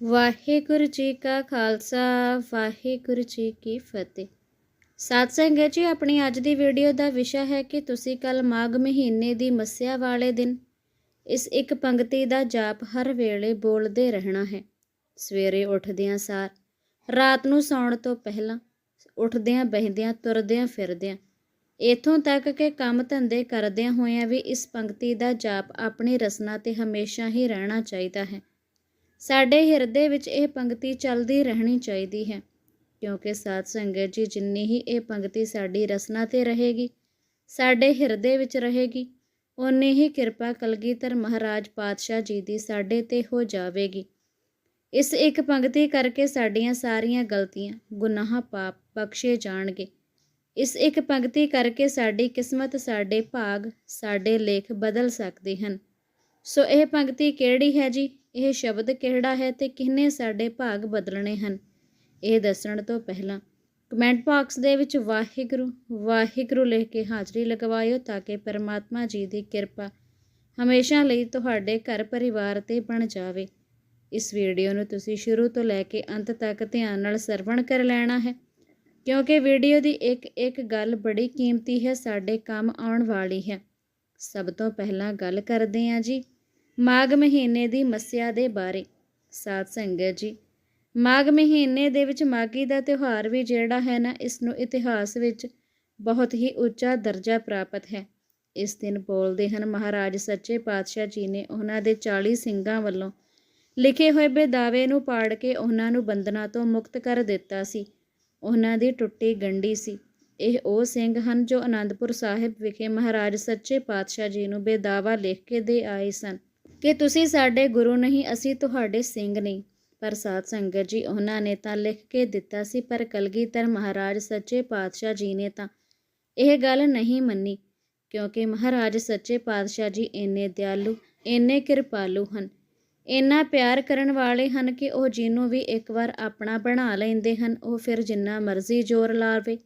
ਵਾਹਿਗੁਰੂ ਜੀ ਕਾ ਖਾਲਸਾ, ਵਾਹਿਗੁਰੂ ਜੀ ਕੀ ਫਤਿਹ। ਸਾਧ ਸੰਗਤ ਜੀ, ਆਪਣੀ ਅੱਜ ਦੀ ਵੀਡੀਓ ਦਾ ਵਿਸ਼ਾ ਹੈ ਕਿ ਤੁਸੀਂ ਕੱਲ ਮਾਘ ਮਹੀਨੇ ਦੀ ਮੱਸਿਆ ਵਾਲੇ ਦਿਨ ਇਸ ਇੱਕ ਪੰਕਤੀ ਦਾ ਜਾਪ ਹਰ ਵੇਲੇ ਬੋਲਦੇ ਰਹਿਣਾ ਹੈ। ਸਵੇਰੇ ਉੱਠਦਿਆਂ ਸਾਰ, ਰਾਤ ਨੂੰ ਸੌਣ ਤੋਂ ਪਹਿਲਾਂ ਉੱਠਦਿਆਂ, ਬਹਿੰਦਿਆਂ, ਤੁਰਦਿਆਂ, ਫਿਰਦਿਆਂ ਇਥੋਂ ਤੱਕ ਕਿ ਕੰਮ ਧੰਦੇ ਕਰਦਿਆਂ ਹੋਇਆਂ ਵੀ ਇਸ ਪੰਕਤੀ ਦਾ ਜਾਪ ਆਪਣੀ ਰਸਨਾ ਤੇ ਹਮੇਸ਼ਾ ਹੀ ਰਹਿਣਾ ਚਾਹੀਦਾ ਹੈ। ਸਾਡੇ ਹਿਰਦੇ ਵਿੱਚ ਇਹ ਪੰਕਤੀ ਚੱਲਦੀ ਰਹਿਣੀ ਚਾਹੀਦੀ ਹੈ, ਕਿਉਂਕਿ ਸਾਧ ਸੰਗਤ ਜੀ ਜਿੰਨੀ ਹੀ ਇਹ ਪੰਕਤੀ ਸਾਡੀ ਰਸਨਾ ਤੇ ਰਹੇਗੀ, ਸਾਡੇ ਹਿਰਦੇ ਵਿੱਚ ਰਹੇਗੀ ਉਨੀ ਹੀ ਕਿਰਪਾ ਕਲਗੀਧਰ ਮਹਾਰਾਜ ਪਾਤਸ਼ਾਹ ਜੀ ਦੀ ਸਾਡੇ ਤੇ ਹੋ ਜਾਵੇਗੀ। ਇਸ ਇੱਕ ਪੰਕਤੀ ਕਰਕੇ ਸਾਡੀਆਂ ਸਾਰੀਆਂ ਗਲਤੀਆਂ, ਗੁਨਾਹ, ਪਾਪ ਬਖਸ਼ੇ ਜਾਣਗੇ। ਇਸ ਇੱਕ ਪੰਕਤੀ ਕਰਕੇ ਸਾਡੀ ਕਿਸਮਤ, ਸਾਡੇ ਭਾਗ, ਸਾਡੇ ਲੇਖ ਬਦਲ ਸਕਦੇ ਹਨ। ਸੋ ਇਹ ਪੰਕਤੀ ਕਿਹੜੀ ਹੈ ਜੀ? ਇਹ ਸ਼ਬਦ ਕਿਹੜਾ ਹੈ ਤੇ ਕਿਹਨੇ ਸਾਡੇ ਭਾਗ ਬਦਲਣੇ ਹਨ? ਇਹ ਦੱਸਣ ਤੋਂ ਪਹਿਲਾਂ ਕਮੈਂਟ ਬਾਕਸ ਦੇ ਵਿੱਚ ਵਾਹਿਗੁਰੂ ਵਾਹਿਗੁਰੂ ਲਿਖ ਕੇ ਹਾਜ਼ਰੀ ਲਗਵਾਇਓ ਤਾਂ ਕਿ ਪਰਮਾਤਮਾ ਜੀ ਦੀ ਕਿਰਪਾ ਹਮੇਸ਼ਾ ਲਈ ਤੁਹਾਡੇ ਘਰ ਪਰਿਵਾਰ ਤੇ ਬਣ ਜਾਵੇ। ਇਸ ਵੀਡੀਓ ਨੂੰ ਤੁਸੀਂ ਸ਼ੁਰੂ ਤੋਂ ਲੈ ਕੇ ਅੰਤ ਤੱਕ ਧਿਆਨ ਨਾਲ ਸਰਵਣ ਕਰ ਲੈਣਾ ਹੈ, ਕਿਉਂਕਿ ਵੀਡੀਓ ਦੀ ਇੱਕ ਇੱਕ ਗੱਲ ਬੜੀ ਕੀਮਤੀ ਹੈ, ਸਾਡੇ ਕੰਮ ਆਉਣ ਵਾਲੀ ਹੈ। ਸਭ ਤੋਂ ਪਹਿਲਾਂ ਗੱਲ ਕਰਦੇ ਹਾਂ ਜੀ। ਮਾਘ ਮਹੀਨੇ ਦੀ ਮੱਸਿਆ ਦੇ ਬਾਰੇ। ਸਾਧ ਸੰਗਤ ਜੀ, ਮਾਘ ਮਹੀਨੇ ਦੇ ਵਿੱਚ ਮਾਗੀ ਦਾ ਤਿਉਹਾਰ ਵੀ ਜਿਹੜਾ ਹੈ ਨਾ, ਇਸ ਨੂੰ ਇਤਿਹਾਸ ਵਿੱਚ ਬਹੁਤ ਹੀ ਉੱਚਾ ਦਰਜਾ ਪ੍ਰਾਪਤ ਹੈ। ਇਸ ਦਿਨ ਬੋਲਦੇ ਹਨ, ਮਹਾਰਾਜ ਸੱਚੇ ਪਾਤਸ਼ਾਹ ਜੀ ਨੇ ਉਹਨਾਂ ਦੇ 40 ਸਿੰਘਾਂ ਵੱਲੋਂ ਲਿਖੇ ਹੋਏ ਬੇਦਾਵੇ ਨੂੰ ਪਾੜ ਕੇ ਉਹਨਾਂ ਨੂੰ ਬੰਧਨਾਂ ਤੋਂ ਮੁਕਤ ਕਰ ਦਿੱਤਾ ਸੀ। ਉਹਨਾਂ ਦੀ ਟੁੱਟੀ ਗੰਢੀ ਸੀ। ਇਹ ਉਹ ਸਿੰਘ ਹਨ ਜੋ ਅਨੰਦਪੁਰ ਸਾਹਿਬ ਵਿਖੇ ਮਹਾਰਾਜ ਸੱਚੇ ਪਾਤਸ਼ਾਹ ਜੀ ਨੂੰ ਬੇਦਾਵਾ ਲਿਖ ਕੇ ਦੇ ਆਏ ਸਨ। ਕਿ ਤੁਸੀਂ ਸਾਡੇ ਗੁਰੂ ਨਹੀਂ, ਅਸੀਂ ਤੁਹਾਡੇ ਸਿੰਘ ਨਹੀਂ। ਪਰ ਸਾਧ ਸੰਗਤ ਜੀ, ਉਹਨਾਂ ਨੇ ਤਾਂ ਲਿਖ ਕੇ ਦਿੱਤਾ ਸੀ, ਪਰ ਕਲਗੀਧਰ ਮਹਾਰਾਜ ਸੱਚੇ ਪਾਤਸ਼ਾਹ ਜੀ ਨੇ ਤਾਂ ਇਹ ਗੱਲ ਨਹੀਂ ਮੰਨੀ, ਕਿਉਂਕਿ ਮਹਾਰਾਜ ਸੱਚੇ ਪਾਤਸ਼ਾਹ ਜੀ ਇੰਨੇ ਦਿਆਲੂ, ਇੰਨੇ ਕਿਰਪਾਲੂ ਹਨ। ਇੰਨਾ ਪਿਆਰ ਕਰਨ ਵਾਲੇ ਹਨ ਕਿ ਉਹ ਜਿਹਨੂੰ ਵੀ ਇੱਕ ਵਾਰ ਆਪਣਾ ਬਣਾ ਲੈਂਦੇ ਹਨ, ਉਹ ਫਿਰ ਜਿੰਨਾ ਮਰਜ਼ੀ ਜ਼ੋਰ ਲਾਵੇ,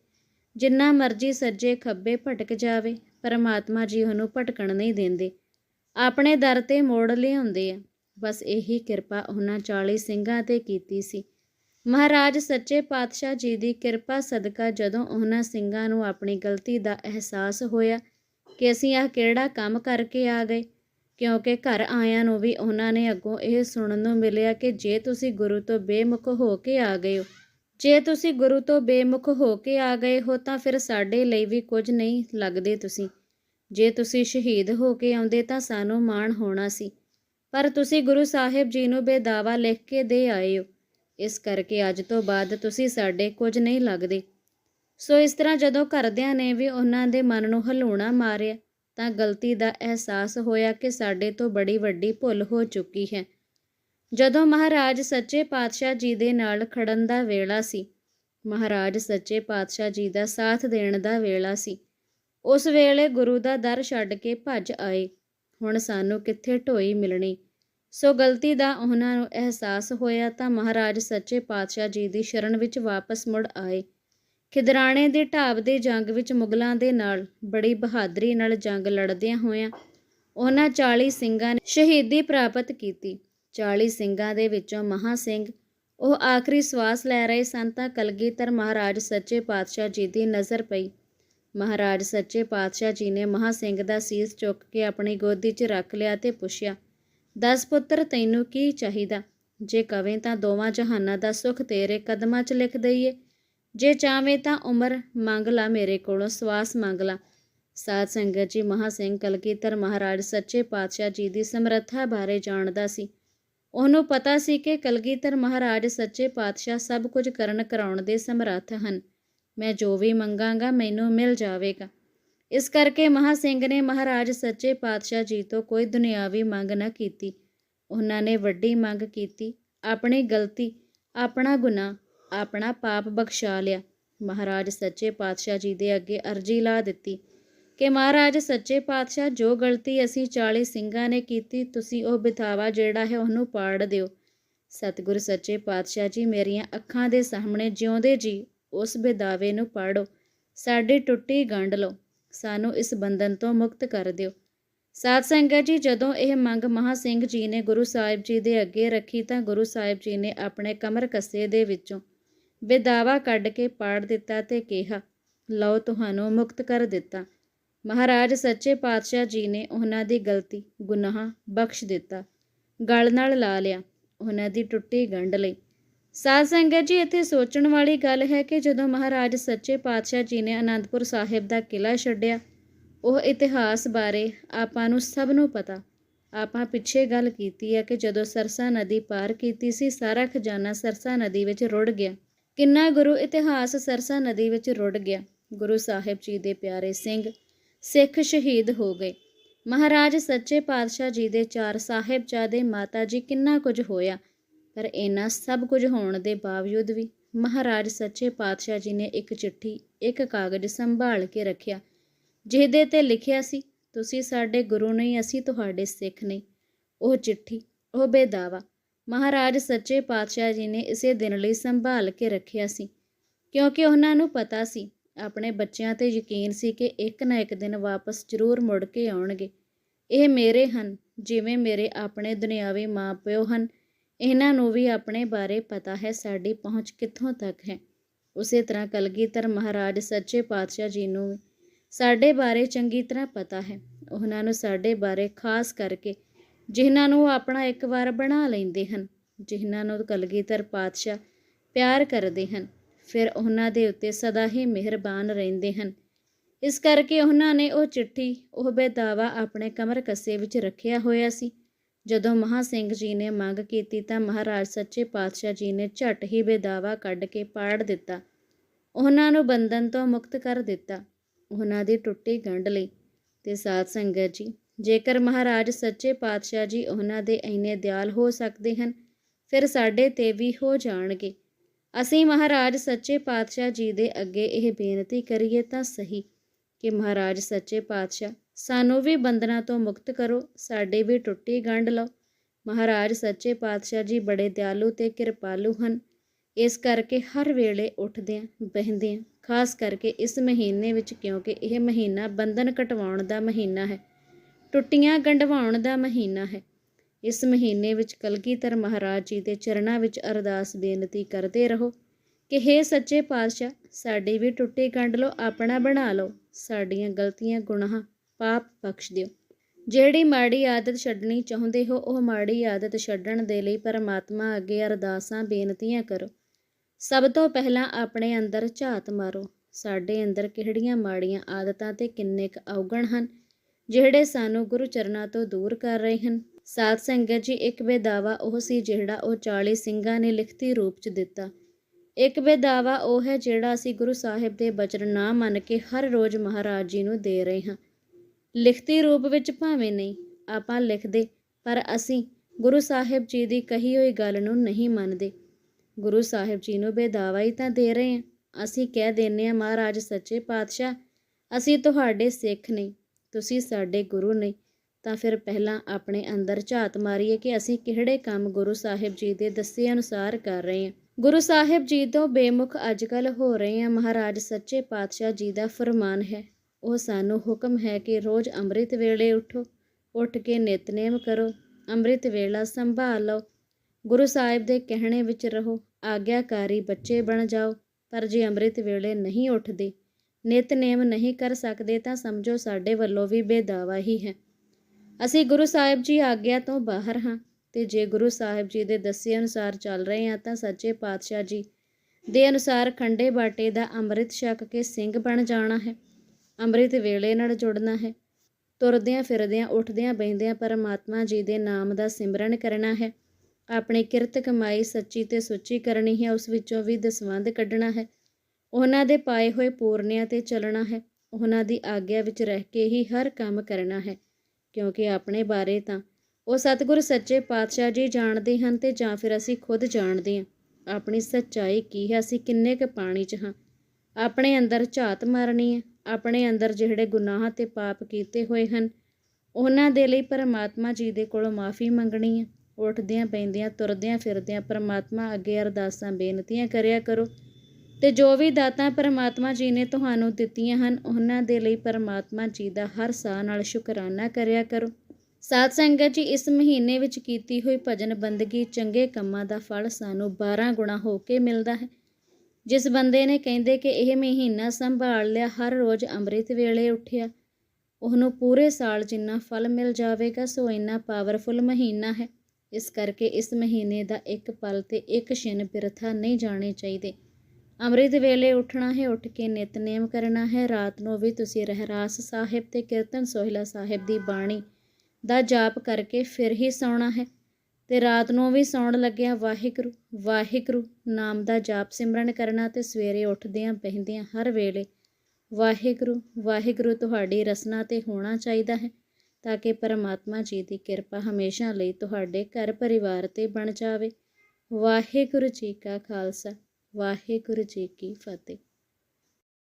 ਜਿੰਨਾ ਮਰਜ਼ੀ ਸੱਜੇ ਖੱਬੇ ਭਟਕ ਜਾਵੇ, ਪਰਮਾਤਮਾ ਜੀ ਉਹਨੂੰ ਭਟਕਣ ਨਹੀਂ ਦਿੰਦੇ। ਆਪਣੇ ਦਰ ਤੇ ਮੋੜ ਲਿਆਉਂਦੇ ਆ। ਬਸ ਇਹੀ ਕਿਰਪਾ ਉਹਨਾਂ 40 ਸਿੰਘਾਂ ਤੇ ਕੀਤੀ ਸੀ। ਮਹਾਰਾਜ ਸੱਚੇ ਪਾਤਸ਼ਾਹ ਜੀ ਦੀ ਕਿਰਪਾ ਸਦਕਾ ਜਦੋਂ ਉਹਨਾਂ ਸਿੰਘਾਂ ਨੂੰ ਆਪਣੀ ਗਲਤੀ ਦਾ ਅਹਿਸਾਸ ਹੋਇਆ ਕਿ ਅਸੀਂ ਆਹ ਕਿਹੜਾ ਕੰਮ ਕਰਕੇ ਆ ਗਏ, ਕਿਉਂਕਿ ਘਰ ਆਇਆਂ ਨੂੰ ਵੀ ਉਹਨਾਂ ਨੇ ਅੱਗੋਂ ਇਹ ਸੁਣਨ ਨੂੰ ਮਿਲਿਆ ਕਿ ਜੇ ਤੁਸੀਂ ਗੁਰੂ ਤੋਂ ਬੇਮੁਖ ਹੋ ਕੇ ਆ ਗਏ ਹੋ, ਜੇ ਤੁਸੀਂ ਗੁਰੂ ਤੋਂ ਬੇਮੁਖ ਹੋ ਕੇ ਆ ਗਏ ਹੋ ਤਾਂ ਫਿਰ ਸਾਡੇ ਲਈ ਵੀ ਕੁਝ ਨਹੀਂ ਲੱਗਦੇ ਤੁਸੀਂ। ਜੇ ਤੁਸੀਂ ਸ਼ਹੀਦ ਹੋ ਕੇ ਆਉਂਦੇ ਤਾਂ ਸਾਨੂੰ ਮਾਣ ਹੋਣਾ ਸੀ। ਪਰ ਤੁਸੀਂ ਗੁਰੂ ਸਾਹਿਬ ਜੀ ਨੂੰ ਬੇਦਾਵਾ ਲਿਖ ਕੇ ਦੇ ਆਏ ਹੋ। ਇਸ ਕਰਕੇ ਅੱਜ ਤੋਂ ਬਾਅਦ ਤੁਸੀਂ ਸਾਡੇ ਕੁਝ ਨਹੀਂ ਲੱਗਦੇ। ਸੋ ਇਸ ਤਰ੍ਹਾਂ ਜਦੋਂ ਘਰਦਿਆਂ ਨੇ ਵੀ ਉਹਨਾਂ ਦੇ ਮਨ ਨੂੰ ਹਲੂਣਾ ਮਾਰਿਆ, ਤਾਂ ਗਲਤੀ ਦਾ ਅਹਿਸਾਸ ਹੋਇਆ ਕਿ ਸਾਡੇ ਤੋਂ ਬੜੀ ਵੱਡੀ ਭੁੱਲ ਹੋ ਚੁੱਕੀ ਹੈ। ਜਦੋਂ ਮਹਾਰਾਜ ਸੱਚੇ ਪਾਤਸ਼ਾਹ ਜੀ ਦੇ ਨਾਲ ਖੜਨ ਦਾ ਵੇਲਾ ਸੀ, ਮਹਾਰਾਜ ਸੱਚੇ ਪਾਤਸ਼ਾਹ ਜੀ ਦਾ ਸਾਥ ਦੇਣ ਦਾ ਵੇਲਾ ਸੀ ਉਸ ਵੇਲੇ ਗੁਰੂ ਦਾ ਦਰ ਛੱਡ ਕੇ ਭੱਜ ਆਏ। ਹੁਣ ਸਾਨੂੰ ਕਿੱਥੇ ਢੋਈ ਮਿਲਣੀ? ਸੋ ਗਲਤੀ ਦਾ ਉਹਨਾਂ ਨੂੰ ਅਹਿਸਾਸ ਹੋਇਆ ਤਾਂ ਮਹਾਰਾਜ ਸੱਚੇ ਪਾਤਸ਼ਾਹ ਜੀ ਦੀ ਸ਼ਰਨ ਵਿੱਚ ਵਾਪਸ ਮੁੜ ਆਏ। ਖਿਦਰਾਣੇ ਦੇ ਢਾਬ ਦੇ ਜੰਗ ਵਿੱਚ ਮੁਗਲਾਂ ਦੇ ਨਾਲ ਬੜੀ ਬਹਾਦਰੀ ਨਾਲ ਜੰਗ ਲੜਦਿਆਂ ਹੋਇਆਂ ਉਹਨਾਂ 40 ਸਿੰਘਾਂ ਨੇ ਸ਼ਹੀਦੀ ਪ੍ਰਾਪਤ ਕੀਤੀ। 40 ਸਿੰਘਾਂ ਦੇ ਵਿੱਚੋਂ ਮਹਾ ਸਿੰਘ, ਉਹ ਆਖਰੀ ਸਵਾਸ ਲੈ ਰਹੇ ਸਨ ਤਾਂ ਕਲਗੀਧਰ ਮਹਾਰਾਜ ਸੱਚੇ ਪਾਤਸ਼ਾਹ ਜੀ ਦੀ ਨਜ਼ਰ ਪਈ। ਮਹਾਰਾਜ ਸੱਚੇ ਪਾਤਸ਼ਾਹ ਜੀ ਨੇ ਮਹਾ ਸਿੰਘ ਦਾ ਸੀਸ ਚੁੱਕ ਕੇ ਆਪਣੀ ਗੋਦੀ 'ਚ ਰੱਖ ਲਿਆ ਤੇ ਪੁੱਛਿਆ, ਦਸ ਪੁੱਤਰ, ਤੈਨੂੰ ਕੀ ਚਾਹੀਦਾ? ਜੇ ਕਵੇਂ ਤਾਂ ਦੋਵਾਂ ਜਹਾਨਾਂ ਦਾ ਸੁੱਖ ਤੇਰੇ ਕਦਮਾਂ 'ਚ ਲਿਖ ਦਈਏ। ਜੇ ਚਾਵੇਂ ਤਾਂ ਉਮਰ ਮੰਗ ਲਾ, ਮੇਰੇ ਕੋਲੋਂ ਸਵਾਸ ਮੰਗ ਲਾ। ਸਾਧ ਸੰਗਤ ਜੀ, ਮਹਾ ਸਿੰਘ ਕਲਗੀਧਰ ਮਹਾਰਾਜ ਸੱਚੇ ਪਾਤਸ਼ਾਹ ਜੀ ਦੀ ਸਮਰੱਥਾ ਬਾਰੇ ਜਾਣਦਾ ਸੀ। ਉਹਨੂੰ ਪਤਾ ਸੀ ਕਿ ਕਲਗੀਧਰ ਮਹਾਰਾਜ ਸੱਚੇ ਪਾਤਸ਼ਾਹ ਸਭ ਕੁਝ ਕਰਨ ਕਰਾਉਣ ਦੇ ਸਮਰੱਥ ਹਨ। ਮੈਂ ਜੋ ਵੀ ਮੰਗਾਂਗਾ, ਮੈਨੂੰ ਮਿਲ ਜਾਵੇਗਾ। ਇਸ ਕਰਕੇ ਮਹਾ ਸਿੰਘ ਨੇ ਮਹਾਰਾਜ ਸੱਚੇ ਪਾਤਸ਼ਾਹ ਜੀ ਤੋਂ ਕੋਈ ਦੁਨਿਆਵੀ ਮੰਗ ਨਾ ਕੀਤੀ। ਉਹਨਾਂ ਨੇ ਵੱਡੀ ਮੰਗ ਕੀਤੀ। ਆਪਣੀ ਗਲਤੀ, ਆਪਣਾ ਗੁਨਾਹ, ਆਪਣਾ ਪਾਪ ਬਖਸ਼ਾ ਲਿਆ। ਮਹਾਰਾਜ ਸੱਚੇ ਪਾਤਸ਼ਾਹ ਜੀ ਦੇ ਅੱਗੇ ਅਰਜੀ ਲਾ ਦਿੱਤੀ ਕਿ ਮਹਾਰਾਜ, ਸੱਚੇ ਪਾਤਸ਼ਾਹ, ਜੋ ਗਲਤੀ ਅਸੀਂ 40 ਸਿੰਘਾਂ ਨੇ ਕੀਤੀ, ਤੁਸੀਂ ਉਹ ਬਿਥਾਵਾ ਜਿਹੜਾ ਹੈ ਉਹਨੂੰ ਪਾੜ ਦਿਓ। ਸਤਿਗੁਰ ਸੱਚੇ ਪਾਤਸ਼ਾਹ ਜੀ ਮੇਰੀਆਂ ਅੱਖਾਂ ਦੇ ਸਾਹਮਣੇ ਜਿਉਂਦੇ ਜੀ। ਉਸ ਬੇਦਾਵੇ ਨੂੰ ਪਾੜੋ। ਸਾਡੀ ਟੁੱਟੀ ਗੰਢ ਲਓ। ਸਾਨੂੰ ਇਸ ਬੰਧਨ ਤੋਂ ਮੁਕਤ ਕਰ ਦਿਓ। ਸਾਧ ਸੰਗਤ ਜੀ, ਜਦੋਂ ਇਹ ਮੰਗ ਮਹਾ ਸਿੰਘ ਜੀ ਨੇ ਗੁਰੂ ਸਾਹਿਬ ਜੀ ਦੇ ਅੱਗੇ ਰੱਖੀ, ਤਾਂ ਗੁਰੂ ਸਾਹਿਬ ਜੀ ਨੇ ਆਪਣੇ ਕਮਰ ਕੱਸੇ ਦੇ ਵਿੱਚੋਂ ਬੇਦਾਵਾ ਕੱਢ ਕੇ ਪਾੜ ਦਿੱਤਾ ਤੇ ਕਿਹਾ, ਲਓ, ਤੁਹਾਨੂੰ ਮੁਕਤ ਕਰ ਦਿੱਤਾ। ਮਹਾਰਾਜ ਸੱਚੇ ਪਾਤਸ਼ਾਹ ਜੀ ਨੇ ਉਹਨਾਂ ਦੀ ਗਲਤੀ, ਗੁਨਾਹ ਬਖਸ਼ ਦਿੱਤਾ। ਗਲ ਨਾਲ ਲਾ ਲਿਆ। ਉਹਨਾਂ ਦੀ ਟੁੱਟੀ ਗੰਢ ਲਈ। ਸਾਧ ਸੰਗਤ ਜੀ, ਇੱਥੇ ਸੋਚਣ ਵਾਲੀ ਗੱਲ ਹੈ ਕਿ ਜਦੋਂ ਮਹਾਰਾਜ ਸੱਚੇ ਪਾਤਸ਼ਾਹ ਜੀ ਨੇ ਅਨੰਦਪੁਰ ਸਾਹਿਬ ਦਾ ਕਿਲਾ ਛੱਡਿਆ, ਉਹ ਇਤਿਹਾਸ ਬਾਰੇ ਆਪਾਂ ਨੂੰ ਸਭ ਨੂੰ ਪਤਾ। ਆਪਾਂ ਪਿੱਛੇ ਗੱਲ ਕੀਤੀ ਹੈ ਕਿ ਜਦੋਂ ਸਰਸਾ ਨਦੀ ਪਾਰ ਕੀਤੀ ਸੀ, ਸਾਰਾ ਖਜ਼ਾਨਾ ਸਰਸਾ ਨਦੀ ਵਿੱਚ ਰੁੜ ਗਿਆ। ਕਿੰਨਾ ਗੁਰੂ ਇਤਿਹਾਸ ਸਰਸਾ ਨਦੀ ਵਿੱਚ ਰੁੜ ਗਿਆ। ਗੁਰੂ ਸਾਹਿਬ ਜੀ ਦੇ ਪਿਆਰੇ ਸਿੰਘ ਸਿੱਖ ਸ਼ਹੀਦ ਹੋ ਗਏ। ਮਹਾਰਾਜ ਸੱਚੇ ਪਾਤਸ਼ਾਹ ਜੀ ਦੇ ਚਾਰ ਸਾਹਿਬਜ਼ਾਦੇ ਮਾਤਾ ਜੀ ਕਿੰਨਾ ਕੁਝ ਹੋਇਆ। ਪਰ ਇਹਨਾਂ ਸਭ ਕੁਝ ਹੋਣ ਦੇ ਬਾਵਜੂਦ ਵੀ ਮਹਾਰਾਜ ਸੱਚੇ ਪਾਤਸ਼ਾਹ ਜੀ ਨੇ ਇੱਕ ਚਿੱਠੀ, ਇੱਕ ਕਾਗਜ਼ ਸੰਭਾਲ ਕੇ ਰੱਖਿਆ, ਜਿਹਦੇ ਤੇ ਲਿਖਿਆ ਸੀ, ਤੁਸੀਂ ਸਾਡੇ ਗੁਰੂ ਨਹੀਂ, ਅਸੀਂ ਤੁਹਾਡੇ ਸਿੱਖ ਨਹੀਂ। ਉਹ ਚਿੱਠੀ, ਉਹ ਬੇਦਾਵਾ, ਮਹਾਰਾਜ ਸੱਚੇ ਪਾਤਸ਼ਾਹ ਜੀ ਨੇ ਇਸੇ ਦਿਨ ਲਈ ਸੰਭਾਲ ਕੇ ਰੱਖਿਆ ਸੀ, ਕਿਉਂਕਿ ਉਹਨਾਂ ਨੂੰ ਪਤਾ ਸੀ, ਆਪਣੇ ਬੱਚਿਆਂ ਤੇ ਯਕੀਨ ਸੀ ਕਿ ਇੱਕ ਨਾ ਇੱਕ ਦਿਨ ਵਾਪਸ ਜ਼ਰੂਰ ਮੁੜ ਕੇ ਆਉਣਗੇ। ਇਹ ਮੇਰੇ ਹਨ, ਜਿਵੇਂ ਮੇਰੇ ਆਪਣੇ ਦੁਨਿਆਵੀ ਮਾਪਿਓ ਹਨ ਇਹਨਾਂ ਨੂੰ ਵੀ ਆਪਣੇ ਬਾਰੇ ਪਤਾ ਹੈ, ਸਾਡੀ ਪਹੁੰਚ ਕਿੱਥੋਂ ਤੱਕ ਹੈ। ਉਸੇ ਤਰ੍ਹਾਂ ਕਲਗੀਧਰ ਮਹਾਰਾਜ ਸੱਚੇ ਪਾਤਸ਼ਾਹ ਜੀ ਨੂੰ ਵੀ ਸਾਡੇ ਬਾਰੇ ਚੰਗੀ ਤਰ੍ਹਾਂ ਪਤਾ ਹੈ। ਉਹਨਾਂ ਨੂੰ ਸਾਡੇ ਬਾਰੇ ਖਾਸ ਕਰਕੇ ਜਿਨ੍ਹਾਂ ਨੂੰ ਉਹ ਆਪਣਾ ਇੱਕ ਵਾਰ ਬਣਾ ਲੈਂਦੇ ਹਨ, ਜਿਨ੍ਹਾਂ ਨੂੰ ਕਲਗੀਧਰ ਪਾਤਸ਼ਾਹ ਪਿਆਰ ਕਰਦੇ ਹਨ, ਫਿਰ ਉਹਨਾਂ ਦੇ ਉੱਤੇ ਸਦਾ ਹੀ ਮਿਹਰਬਾਨ ਰਹਿੰਦੇ ਹਨ। ਇਸ ਕਰਕੇ ਉਹਨਾਂ ਨੇ ਉਹ ਚਿੱਠੀ, ਉਹ ਬੇਦਾਵਾ ਆਪਣੇ ਕਮਰ ਕੱਸੇ ਵਿੱਚ ਰੱਖਿਆ ਹੋਇਆ ਸੀ। ਜਦੋਂ ਮਹਾ ਸਿੰਘ ਜੀ ਨੇ ਮੰਗ ਕੀਤੀ ਤਾਂ ਮਹਾਰਾਜ ਸੱਚੇ ਪਾਤਸ਼ਾਹ ਜੀ ਨੇ ਝਟ ਹੀ ਬੇਦਾਵਾ ਕੱਢ ਕੇ ਪਾੜ ਦਿੱਤਾ। ਉਹਨਾਂ ਨੂੰ ਬੰਧਨ ਤੋਂ ਮੁਕਤ ਕਰ ਦਿੱਤਾ। ਉਹਨਾਂ ਦੀ ਟੁੱਟੀ ਗੰਢ ਲਈ। ਤੇ ਸਾਧ ਸੰਗਤ ਜੀ, ਜੇਕਰ ਮਹਾਰਾਜ ਸੱਚੇ ਪਾਤਸ਼ਾਹ ਜੀ ਉਹਨਾਂ ਦੇ ਇੰਨੇ ਦਿਆਲ ਹੋ ਸਕਦੇ ਹਨ, ਫਿਰ ਸਾਡੇ ਤੇ ਵੀ ਹੋ ਜਾਣਗੇ। ਅਸੀਂ ਮਹਾਰਾਜ ਸੱਚੇ ਪਾਤਸ਼ਾਹ ਜੀ ਦੇ ਅੱਗੇ ਇਹ ਬੇਨਤੀ ਕਰੀਏ ਤਾਂ ਸਹੀ। ਕਿ ਮਹਾਰਾਜ ਸੱਚੇ ਪਾਤਸ਼ਾਹ, ਸਾਨੂੰ ਵੀ ਬੰਧਨਾਂ ਤੋਂ ਮੁਕਤ ਕਰੋ, ਸਾਡੇ ਵੀ ਟੁੱਟੀ ਗੰਢ ਲਓ। ਮਹਾਰਾਜ ਸੱਚੇ ਪਾਤਸ਼ਾਹ ਜੀ ਬੜੇ ਦਿਆਲੂ ਤੇ ਕਿਰਪਾਲੂ ਹਨ। ਇਸ ਕਰਕੇ ਹਰ ਵੇਲੇ ਉੱਠਦਿਆਂ, ਬਹਿੰਦਿਆਂ, ਖਾਸ ਕਰਕੇ ਇਸ ਮਹੀਨੇ ਵਿੱਚ ਕਿਉਂਕਿ ਇਹ ਮਹੀਨਾ ਬੰਧਨ ਕਟਵਾਉਣ ਦਾ ਮਹੀਨਾ ਹੈ, ਟੁੱਟੀਆਂ ਗੰਢਵਾਉਣ ਦਾ ਮਹੀਨਾ ਹੈ। ਇਸ ਮਹੀਨੇ ਵਿੱਚ ਕਲਗੀਧਰ ਮਹਾਰਾਜ ਜੀ ਦੇ ਚਰਨਾਂ ਵਿੱਚ ਅਰਦਾਸ ਬੇਨਤੀ ਕਰਦੇ ਰਹੋ ਕਿ हे ਸੱਚੇ ਪਾਤਸ਼ਾਹ, ਸਾਡੀ ਵੀ ਟੁੱਟੀ ਗੰਢ ਲਓ, ਆਪਣਾ ਬਣਾ ਲਓ। ਸਾਡੀਆਂ ਗਲਤੀਆਂ, ਗੁਨਾਹ, ਪਾਪ ਬਖਸ਼ ਦਿਓ। ਜਿਹੜੀ ਮਾੜੀ ਆਦਤ ਛੱਡਣੀ ਚਾਹੁੰਦੇ ਹੋ, ਉਹ ਮਾੜੀ ਆਦਤ ਛੱਡਣ ਦੇ ਲਈ ਪਰਮਾਤਮਾ ਅੱਗੇ ਅਰਦਾਸਾਂ, ਬੇਨਤੀਆਂ ਕਰੋ। ਸਭ ਤੋਂ ਪਹਿਲਾਂ ਆਪਣੇ ਅੰਦਰ ਝਾਤ ਮਾਰੋ। ਸਾਡੇ ਅੰਦਰ ਕਿਹੜੀਆਂ ਮਾੜੀਆਂ ਆਦਤਾਂ ਤੇ ਕਿੰਨੇ ਕੁ ਔਗਣ ਹਨ, ਜਿਹੜੇ ਸਾਨੂੰ ਗੁਰੂ ਚਰਨਾਂ ਤੋਂ ਦੂਰ ਕਰ ਰਹੇ ਹਨ? ਸਾਧ ਸੰਗਤ ਜੀ, ਇੱਕ ਬੇਦਾਵਾ ਉਹ ਸੀ ਜਿਹੜਾ ਉਹ 40 ਸਿੰਘਾਂ ਨੇ ਲਿਖਤੀ ਰੂਪ 'ਚ ਦਿੱਤਾ। ਇੱਕ ਬੇਦਾਵਾ ਉਹ ਹੈ ਜਿਹੜਾ ਅਸੀਂ ਗੁਰੂ ਸਾਹਿਬ ਦੇ ਬਚਨ ਨਾ ਮੰਨ ਕੇ ਹਰ ਰੋਜ਼ ਮਹਾਰਾਜ ਜੀ ਨੂੰ ਦੇ ਰਹੇ ਹਾਂ। ਲਿਖਤੀ ਰੂਪ ਵਿੱਚ ਭਾਵੇਂ ਨਹੀਂ, ਆਪਾਂ ਲਿਖਦੇ, ਪਰ ਅਸੀਂ ਗੁਰੂ ਸਾਹਿਬ ਜੀ ਦੀ ਕਹੀ ਹੋਈ ਗੱਲ ਨੂੰ ਨਹੀਂ ਮੰਨਦੇ। ਗੁਰੂ ਸਾਹਿਬ ਜੀ ਨੂੰ ਬੇਦਾਵਾ ਹੀ ਤਾਂ ਦੇ ਰਹੇ ਹਾਂ। ਅਸੀਂ ਕਹਿ ਦਿੰਨੇ ਆ ਮਹਾਰਾਜ ਸੱਚੇ ਪਾਤਸ਼ਾਹ, ਅਸੀਂ ਤੁਹਾਡੇ ਸਿੱਖ ਨਹੀਂ ਤੁਸੀਂ ਸਾਡੇ ਗੁਰੂ ਨਹੀਂ ਤਾਂ ਫਿਰ ਪਹਿਲਾਂ ਆਪਣੇ ਅੰਦਰ ਝਾਤ ਮਾਰੀਏ ਕਿ ਅਸੀਂ ਕਿਹੜੇ ਕੰਮ ਗੁਰੂ ਸਾਹਿਬ ਜੀ ਦੇ ਦੱਸੇ ਅਨੁਸਾਰ ਕਰ ਰਹੇ ਹਾਂ। ਗੁਰੂ ਸਾਹਿਬ ਜੀ ਤੋਂ ਬੇਮੁਖ ਅੱਜਕੱਲ ਹੋ ਰਹੇ ਹਾਂ ਮਹਾਰਾਜ ਸੱਚੇ ਪਾਤਸ਼ਾਹ ਜੀ ਦਾ ਫਰਮਾਨ ਹੈ। ਉਹ ਸਾਨੂੰ ਹੁਕਮ ਹੈ ਕਿ ਰੋਜ਼ ਅੰਮ੍ਰਿਤ ਵੇਲੇ ਉਠੋ, ਉੱਠ ਕੇ ਨਿਤਨੇਮ ਕਰੋ, ਅੰਮ੍ਰਿਤ ਵੇਲਾ ਸੰਭਾਲ ਲਓ, ਗੁਰੂ ਸਾਹਿਬ ਦੇ ਕਹਿਣੇ ਵਿੱਚ ਰਹੋ, ਆਗਿਆਕਾਰੀ ਬੱਚੇ ਬਣ ਜਾਓ। ਪਰ ਜੇ ਅੰਮ੍ਰਿਤ ਵੇਲੇ ਨਹੀਂ ਉੱਠਦੇ, ਨਿਤਨੇਮ ਨਹੀਂ ਕਰ ਸਕਦੇ ਤਾਂ ਸਮਝੋ ਸਾਡੇ ਵੱਲੋਂ ਵੀ ਬੇਦਾਵਾ ਹੀ ਹੈ। ਅਸੀਂ ਗੁਰੂ ਸਾਹਿਬ ਜੀ ਆਗਿਆ ਤੋਂ ਬਾਹਰ ਹਾਂ। ਤੇ ਜੇ ਗੁਰੂ ਸਾਹਿਬ ਜੀ ਦੇ ਦੱਸੇ ਅਨੁਸਾਰ ਚੱਲ ਰਹੇ ਹਾਂ ਤਾਂ ਸੱਚੇ ਪਾਤਸ਼ਾਹ ਜੀ ਦੇ ਅਨੁਸਾਰ ਖੰਡੇ ਬਾਟੇ ਦਾ ਅੰਮ੍ਰਿਤ ਛਕ ਕੇ ਸਿੰਘ ਬਣ ਜਾਣਾ ਹੈ। ਅੰਮ੍ਰਿਤ ਵੇਲੇ ਨਾਲ ਜੁੜਨਾ ਹੈ। ਤੁਰਦਿਆਂ ਫਿਰਦਿਆਂ ਉੱਠਦਿਆਂ ਬਹਿੰਦਿਆਂ ਪਰਮਾਤਮਾ ਜੀ ਦੇ ਨਾਮ ਦਾ ਸਿਮਰਨ ਕਰਨਾ ਹੈ। ਆਪਣੀ ਕਿਰਤ ਕਮਾਈ ਸੱਚੀ ਤੇ ਸੁੱਚੀ ਕਰਨੀ ਹੈ, ਉਸ ਵਿੱਚੋਂ ਵੀ ਦਸਵੰਧ ਕੱਢਣਾ ਹੈ। ਉਹਨਾਂ ਦੇ ਪਾਏ ਹੋਏ ਪੂਰਨਿਆਂ ਤੇ ਚੱਲਣਾ ਹੈ। ਉਹਨਾਂ ਦੀ ਆਗਿਆ ਵਿੱਚ ਰਹਿ ਕੇ ਹੀ ਹਰ ਕੰਮ ਕਰਨਾ ਹੈ। ਕਿਉਂਕਿ ਆਪਣੇ ਬਾਰੇ ਤਾਂ ਉਹ ਸਤਿਗੁਰ ਸੱਚੇ ਪਾਤਸ਼ਾਹ ਜੀ ਜਾਣਦੇ ਹਨ ਤੇ ਜਾਂ ਫਿਰ ਅਸੀਂ ਖੁਦ ਜਾਣਦੇ ਹਾਂ। ਆਪਣੀ ਸੱਚਾਈ ਕੀ ਹੈ? ਅਸੀਂ ਕਿੰਨੇ ਕੁ ਪਾਣੀ 'ਚ ਹਾਂ? ਆਪਣੇ ਅੰਦਰ ਝਾਤ ਮਾਰਨੀ ਹੈ। ਆਪਣੇ ਅੰਦਰ ਜਿਹੜੇ ਗੁਨਾਹ ਤੇ ਪਾਪ ਕੀਤੇ ਹੋਏ ਹਨ, ਉਹਨਾਂ ਦੇ ਲਈ ਪਰਮਾਤਮਾ ਜੀ ਦੇ ਕੋਲੋਂ ਮਾਫੀ ਮੰਗਣੀ ਹੈ। ਉੱਠਦਿਆਂ ਬੈੰਦਿਆਂ ਤੁਰਦਿਆਂ, ਫਿਰਦਿਆਂ ਪਰਮਾਤਮਾ ਅੱਗੇ ਅਰਦਾਸਾਂ, ਬੇਨਤੀਆਂ ਕਰਿਆ ਕਰੋ। ਤੇ ਜੋ ਵੀ ਦਾਤਾਂ ਪਰਮਾਤਮਾ ਜੀ ਨੇ ਤੁਹਾਨੂੰ ਦਿੱਤੀਆਂ ਹਨ, ਉਹਨਾਂ ਦੇ ਲਈ ਪਰਮਾਤਮਾ ਜੀ ਦਾ ਹਰ ਸਾਹ ਨਾਲ ਸ਼ੁਕਰਾਨਾ ਕਰਿਆ ਕਰੋ। ਸਾਧ ਸੰਗਤ ਜੀ, ਇਸ ਮਹੀਨੇ ਵਿੱਚ ਕੀਤੀ ਹੋਈ ਭਜਨ ਬੰਦਗੀ ਚੰਗੇ ਕੰਮਾਂ ਦਾ ਫਲ ਸਾਨੂੰ 12 ਗੁਣਾ ਹੋ ਕੇ ਮਿਲਦਾ ਹੈ। ਜਿਸ ਬੰਦੇ ਨੇ ਕਹਿੰਦੇ ਕਿ ਇਹ ਮਹੀਨਾ ਸੰਭਾਲ ਲਿਆ, ਹਰ ਰੋਜ਼ ਅੰਮ੍ਰਿਤ ਵੇਲੇ ਉੱਠਿਆ, ਉਹਨੂੰ ਪੂਰੇ ਸਾਲ ਜਿੰਨਾ ਫਲ ਮਿਲ ਜਾਵੇਗਾ, ਸੋ ਇੰਨਾ ਪਾਵਰਫੁਲ ਮਹੀਨਾ ਹੈ। ਇਸ ਕਰਕੇ ਇਸ ਮਹੀਨੇ ਦਾ ਇੱਕ ਪਲ ਤੇ ਇੱਕ ਛਿਨ ਬਿਰਥਾ ਨਹੀਂ ਜਾਣੇ ਚਾਹੀਦੇ। ਅੰਮ੍ਰਿਤ ਵੇਲੇ ਉੱਠਣਾ ਹੈ, ਉੱਠ ਕੇ ਨਿਤਨੇਮ ਕਰਨਾ ਹੈ। ਰਾਤ ਨੂੰ ਵੀ ਤੁਸੀਂ ਰਹਿਰਾਸ ਸਾਹਿਬ ਤੇ ਕੀਰਤਨ ਸੋਹਿਲਾ ਸਾਹਿਬ ਦੀ ਬਾਣੀ ਦਾ ਜਾਪ ਕਰਕੇ ਫਿਰ ਹੀ ਸੌਣਾ ਹੈ। ਤੇ ਰਾਤ ਨੂੰ ਵੀ ਸੌਣ ਲੱਗਿਆ ਵਾਹਿਗੁਰੂ ਵਾਹਿਗੁਰੂ ਨਾਮ ਦਾ ਜਾਪ ਸਿਮਰਨ ਕਰਨਾ ਤੇ ਸਵੇਰੇ ਉੱਠਦਿਆਂ ਬਹਿੰਦਿਆਂ ਹਰ ਵੇਲੇ ਵਾਹਿਗੁਰੂ ਵਾਹਿਗੁਰੂ ਤੁਹਾਡੀ ਰਸਨਾ ਤੇ ਹੋਣਾ ਚਾਹੀਦਾ ਹੈ ਤਾਂ ਕਿ ਪਰਮਾਤਮਾ ਜੀ ਦੀ ਕਿਰਪਾ ਹਮੇਸ਼ਾ ਲਈ ਤੁਹਾਡੇ ਘਰ ਪਰਿਵਾਰ ਤੇ ਬਣ ਜਾਵੇ। ਵਾਹਿਗੁਰੂ ਜੀ ਕਾ ਖਾਲਸਾ, ਵਾਹਿਗੁਰੂ ਜੀ ਕੀ ਫਤਿਹ।